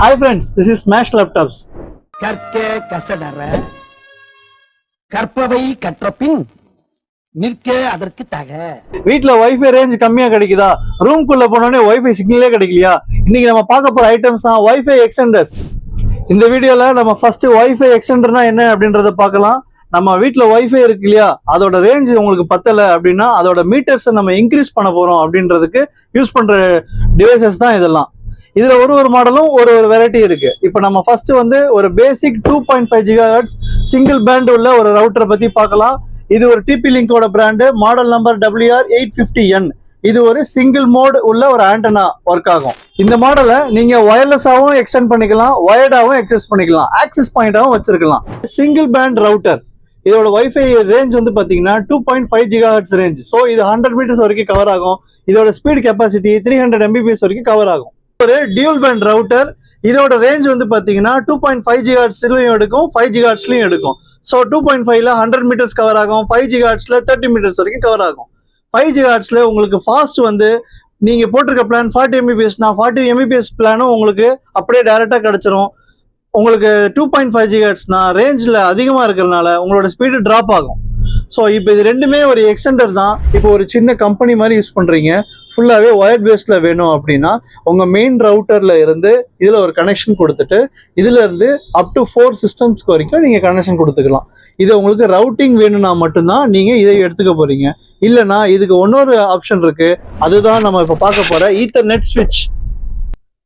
Hi friends this is Smash laptops கற்க கசடற கற்பவை கற்றபின் நிற்க அதற்கு தக. வீட்ல வைஃபை ரேஞ்ச் கம்மியா கிடைக்குதா? ரூம்குள்ள போனோடனே வைஃபை சிக்னலே கிடைக்கலையா? இன்னைக்கு நம்ம பார்க்க போற ஐட்டம்ஸ் தான் வைஃபை எக்ஸ்டெண்டர்ஸ் இந்த வீடியோல நம்ம ஃபர்ஸ்ட் வைஃபை எக்ஸ்டெண்டர்னா என்ன அப்படின்றத பார்க்கலாம். நம்ம வீட்ல வைஃபை இருக்கு இல்லையா? அதோட ரேஞ்ச் உங்களுக்கு பத்தல அப்படின்னா அதோட மீட்டர்ஸ் நம்ம இன்க்ரீஸ் பண்ண போறோம் அப்படின்றதுக்கு யூஸ் பண்ற டிவைசஸ் தான் இதெல்லாம். இதுல ஒரு ஒரு மாடலும் ஒரு ஒரு வெரைட்டி இருக்கு. இப்போ நம்ம ஃபர்ஸ்ட் வந்து ஒரு basic two point five giga single band உள்ள ஒரு ரவுட்டரை பத்தி பார்க்கலாம். இது ஒரு TP லிங்கோட brand model number WR eight fifty N இது ஒரு சிங்கிள் மோட் உள்ள ஒரு ஆண்டனா ஒர்க் ஆகும். இந்த மாடலை நீங்க ஒயர்லெஸ்ஸாகவும் எக்ஸ்டெண்ட் பண்ணிக்கலாம் ஒயர்டாகவும் எக்ஸஸ் பண்ணிக்கலாம் ஆக்சஸ் பாயிண்டாகவும் வச்சிருக்கலாம். சிங்கிள் பேண்ட் ரவுட்டர் இதோட வைஃபை ரேஞ்ச் வந்து பார்த்தீங்கன்னா two point five giga hertz range so இது ஹண்ட்ரட் மீட்டர்ஸ் வரைக்கும் கவர் ஆகும். இதோட speed capacity three hundred Mbps வரைக்கும் கவர் ஆகும். ஒரு டியூல் பேண்ட் ரவுட்டர் இதோட ரேஞ்ச் வந்து பார்த்தீங்கன்னா டூ பாயிண்ட் ஃபைவ் ஜிகாட்ஸ்லயும் எடுக்கும் ஃபைவ் ஜிகாட்ஸ்லயும் எடுக்கும். ஸோ டூ பாயிண்ட் ஃபைவ்ல ஹண்ட்ரட் மீட்டர்ஸ் கவர் ஆகும் ஃபைவ் ஜிகாட்ஸ்ல தேர்ட்டி மீட்டர்ஸ் வரைக்கும் கவர் ஆகும். ஃபைவ் ஜிகாட்ஸ்ல உங்களுக்கு ஃபாஸ்ட் வந்து நீங்கள் போட்டிருக்க பிளான் ஃபார்ட்டி எம்பிபிஎஸ்னா ஃபார்ட்டி எம்பிபிஎஸ் பிளானும் உங்களுக்கு அப்படியே டேரெக்டாக கிடைச்சிரும். உங்களுக்கு டூ பாயிண்ட் ஃபைவ் ஜிகாட்ஸ்னா ரேஞ்சில் அதிகமாக இருக்கிறதுனால உங்களோட ஸ்பீடு ட்ராப் ஆகும். ஸோ இப்போ இது ரெண்டுமே ஒரு எக்ஸ்டெண்டர் தான். இப்போ ஒரு சின்ன கம்பெனி மாதிரி யூஸ் பண்ணுறீங்க ஃபுல்லாகவே ஒயர்ட் பேஸில் வேணும் அப்படின்னா உங்கள் மெயின் ரவுட்டரில் இருந்து இதில் ஒரு கனெக்ஷன் கொடுத்துட்டு இதிலருந்து அப் டு ஃபோர் சிஸ்டம்ஸ்க்கு வரைக்கும் நீங்கள் கனெக்ஷன் கொடுத்துக்கலாம். இது உங்களுக்கு ரவுட்டிங் வேணும்னா மட்டும்தான் நீங்கள் இதை எடுத்துக்க போகிறீங்க இல்லைனா இதுக்கு இன்னொரு ஆப்ஷன் இருக்குது அதுதான் நம்ம இப்போ பார்க்க போகிற ஈத்தர்நெட் ஸ்விட்ச்